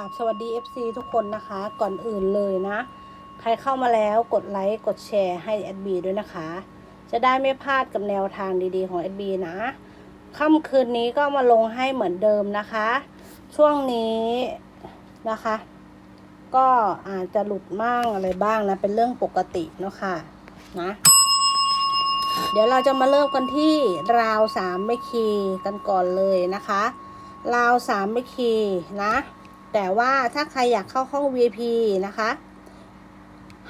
ราบสวัสดี FC ทุกคนนะคะ ก่อนอื่นเลยนะ ใครเข้ามาแล้วกดไลค์กดแชร์ให้แอดบีด้วยนะคะ จะได้ไม่พลาดกับแนวทางดีๆของแอดบีนะค่ำคืนนี้ก็มาลงให้เหมือนเดิมนะคะ ช่วงนี้นะคะ ก็อาจจะหลุดมั่งอะไรบ้างนะ เป็นเรื่องปกติเนาะค่ะนะเดี๋ยวเราจะมาเริ่มกันที่ราวสามไม่คีกันก่อนเลยนะคะ ราวสามไม่คีนะ แต่ว่าถ้าใครอยากเข้าห้อง VIP นะคะ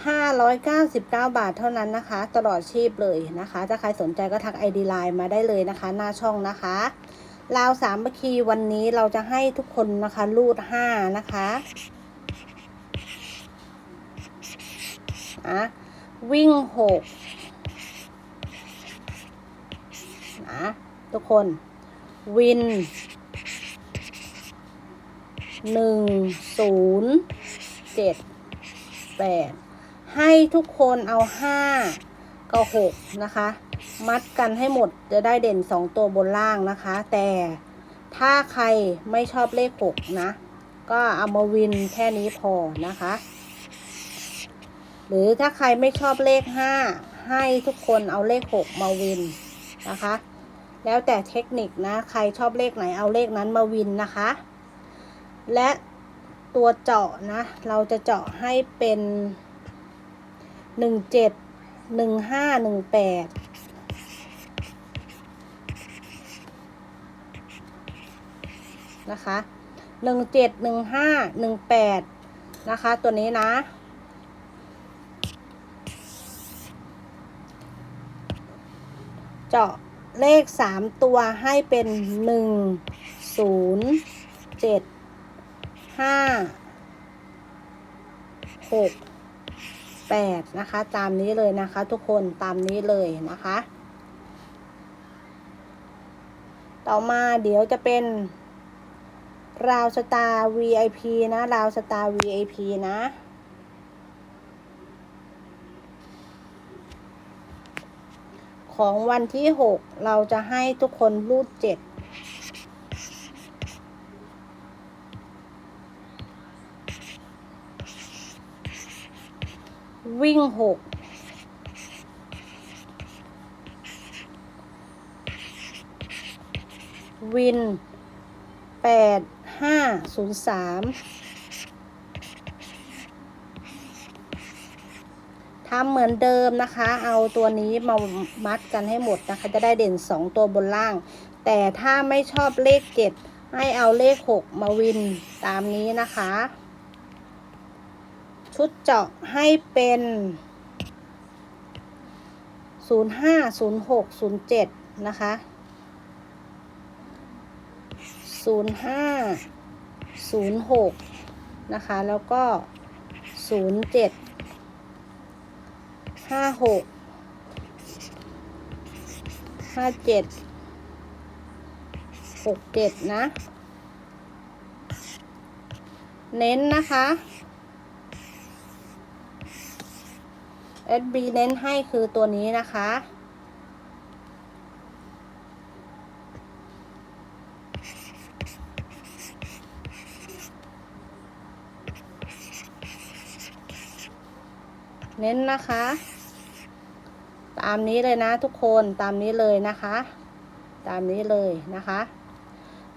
599 บาทเท่านั้นนะคะ ตลอดชีพเลยนะคะ ถ้าใครสนใจก็ทัก ID Line มาได้เลยนะคะ หน้าช่องนะคะราวสามเมื่อคีวันนี้เราจะให้ทุกคนนะคะรูด5นะคะนะวิ่ง6นะทุกคนวิน หนึ่งศูนย์เจ็ดแปดให้ทุกคนเอาห้ากับหกนะคะ มัดกันให้หมดจะได้เด่นสองตัวบนล่างนะคะ แต่ถ้าใครไม่ชอบเลขหกนะ ก็เอามาวินแค่นี้พอนะคะ หรือถ้าใครไม่ชอบเลขห้าให้ทุกคนเอาเลขหกมาวินนะคะ แล้วแต่เทคนิคนะ ใครชอบเลขไหนเอาเลขนั้นมาวินนะคะ และตัวเจาะนะ เราจะเจาะให้เป็นหนึ่งเจ็ดหนึ่งห้าหนึ่งแปดนะคะหนึ่งเจ็ดหนึ่งห้าหนึ่งแปดนะคะ ตัวนี้นะ เจาะเลขสามตัวให้เป็นหนึ่งศูนย์เจ็ด ห้าหกแปดนะคะ ตามนี้เลยนะคะ ทุกคนตามนี้เลยนะคะ ต่อมาเดี๋ยวจะเป็นราวสตาร์ VIP นะราวสตาร์ VIP นะของวันที่ 6 เราจะให้ทุกคนรูด 7 วิ่งหกวินแปดห้าศูนย์สามทำเหมือนเดิมนะคะ เอาตัวนี้มามัดกันให้หมดนะคะ จะได้เด่นสองตัวบนล่าง แต่ถ้าไม่ชอบเลขเจ็ดให้เอาเลขหกมาวินตามนี้นะคะ ชุดเจาะให้เป็น 05 06 07 นะคะ 05 06 นะคะ แล้วก็ 07 56 57 67 นะ เน้นนะคะ SB เน้นให้คือตัวนี้นะคะ เน้นนะคะ ตามนี้เลยนะทุกคนตามนี้เลยนะคะ ตามนี้เลยนะคะ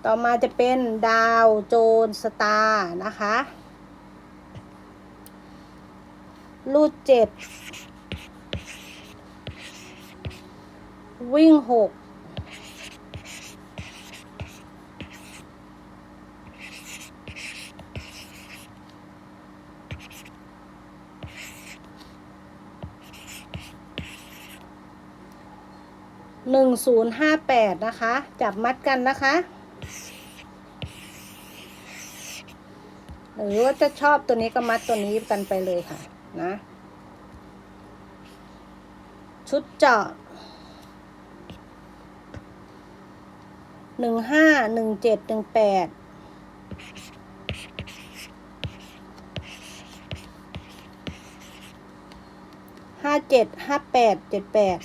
ต่อมาจะเป็นดาวโจนสตาร์นะคะรูดเจ็ด วิ่งหกหนึ่งศูนย์ห้าแปดนะคะ จับมัดกันนะคะ หรือว่าจะชอบตัวนี้ก็มัดตัวนี้กันไปเลยค่ะนะ ชุดเจาะ หนึ่งห้าหนึ่งเจ็ดหนึ่งแปดห้าเจ็ดห้าแปดเจ็ดแปด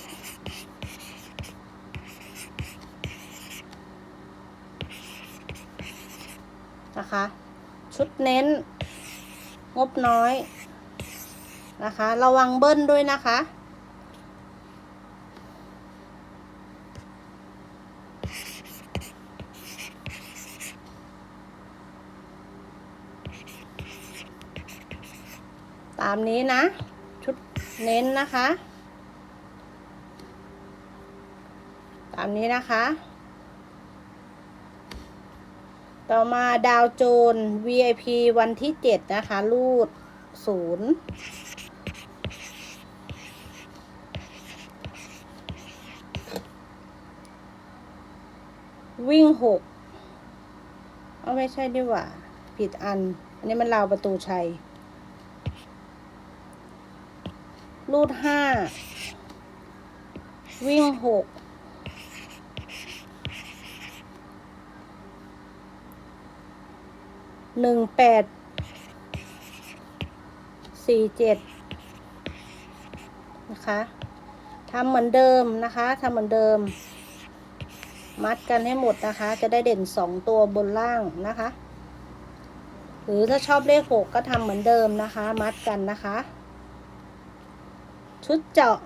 นะคะ ชุดเน้น งบน้อยนะคะ ระวังเบิ้ลด้วยนะคะ ตามนี้นะ ชุดเน้นนะคะ ตามนี้นะคะ ต่อมาดาวโจน VIP วันที่ 7 นะคะ รูดศูนย์วิ่งหกเอาไม่ใช่ดีกว่า ผิดอัน อันนี้มันราวประตูชัย รูดห้าวิ่งหกหนึ่งแปดสี่เจ็ดนะคะทำเหมือนเดิมนะคะทำเหมือนเดิม มัดกันให้หมดนะคะ จะได้เด่นสองตัวบนล่างนะคะ หรือถ้าชอบเลขหกก็ทำเหมือนเดิมนะคะ มัดกันนะคะ ชุดเจาะ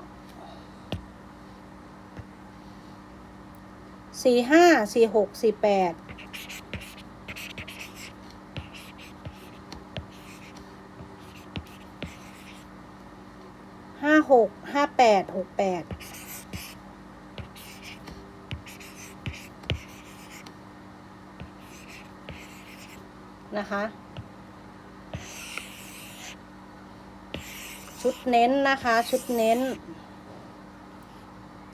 สี่ห้าสี่หกสี่แปดห้าหกห้าแปดหกแปดนะคะ ชุดเน้นนะคะ ชุดเน้น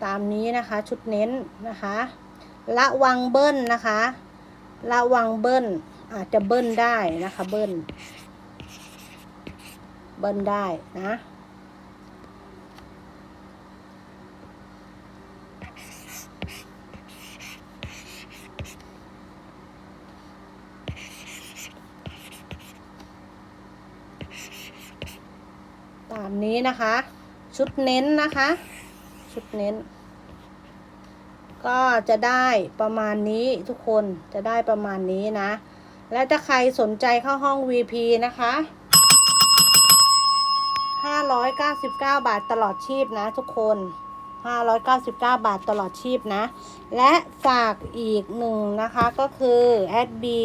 ตามนี้นะคะ ชุดเน้นนะคะ ระวังเบิ้ลนะคะ ระวังเบิ้ลอาจจะเบิ้ลได้นะคะ เบิ้ลเบิ้ลได้นะ ตามนี้นะคะ ชุดเน้นนะคะ ชุดเน้น ก็จะได้ประมาณนี้ทุกคนจะได้ประมาณนี้นะ และถ้าใครสนใจเข้าห้อง VP นะคะ599 บาทตลอดชีพนะทุกคน 599 บาทตลอดชีพนะ และฝากอีกหนึ่งนะคะก็คือแอดบี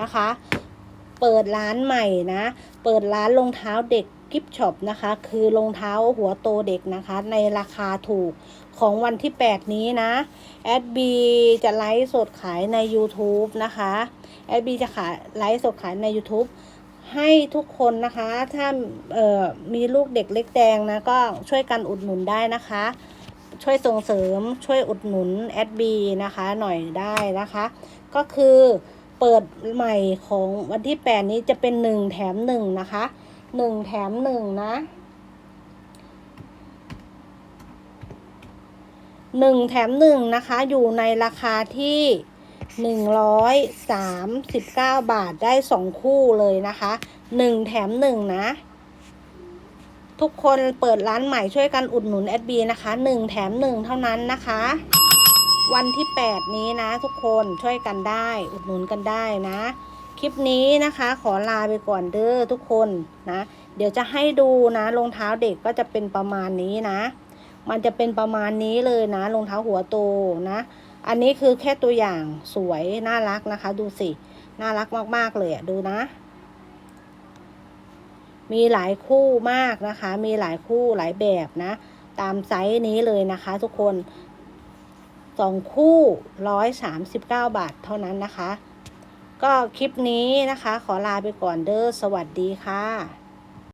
นะคะ เปิดร้านใหม่นะ เปิดร้านรองเท้าเด็ก กิฟช็อปนะคะ คือรองเท้าหัวโตเด็กนะคะ ในราคาถูกของวันที่ 8 นี้นะแอดบีจะไลฟ์สดขายใน YouTube นะคะแอดบีจะขายไลฟ์สดขายใน YouTube ให้ทุกคนนะคะ ถ้ามีลูกเด็กเล็กแดงนะ ก็ช่วยกันอุดหนุนได้นะคะ ช่วยส่งเสริมช่วยอุดหนุนแอดบีนะคะหน่อยได้นะคะ ก็คือเปิดใหม่ของวันที่ 8 นี้จะเป็น 1 แถม 1 นะคะ 1แถม1นะ1แถม1นะคะ อยู่ในราคาที่139บเก้าบาทได้2คู่เลยนะคะ1แถม1นะ ทุกคนเปิดร้านใหม่ช่วยกันอุดหนุนแอดบีนะคะ1แถม1เท่านั้นนะคะ วันที่8นี้นะ ทุกคนช่วยกันได้อุดหนุนกันได้นะ คลิปนี้นะคะ ขอลาไปก่อนเด้อทุกคนนะ เดี๋ยวจะให้ดูนะรองเท้าเด็กก็จะเป็นประมาณนี้นะ มันจะเป็นประมาณนี้เลยนะรองเท้าหัวโตนะ อันนี้คือแค่ตัวอย่างสวยน่ารักนะคะ ดูสิ น่ารักมากๆเลยอะดูนะ มีหลายคู่มากนะคะ มีหลายคู่หลายแบบนะ ตามไซส์นี้เลยนะคะ ทุกคนสองคู่ร้อยสามสิบเก้าบาทเท่านั้นนะคะ ก็คลิปนี้นะคะ ขอลาไปก่อนเด้อสวัสดีค่ะ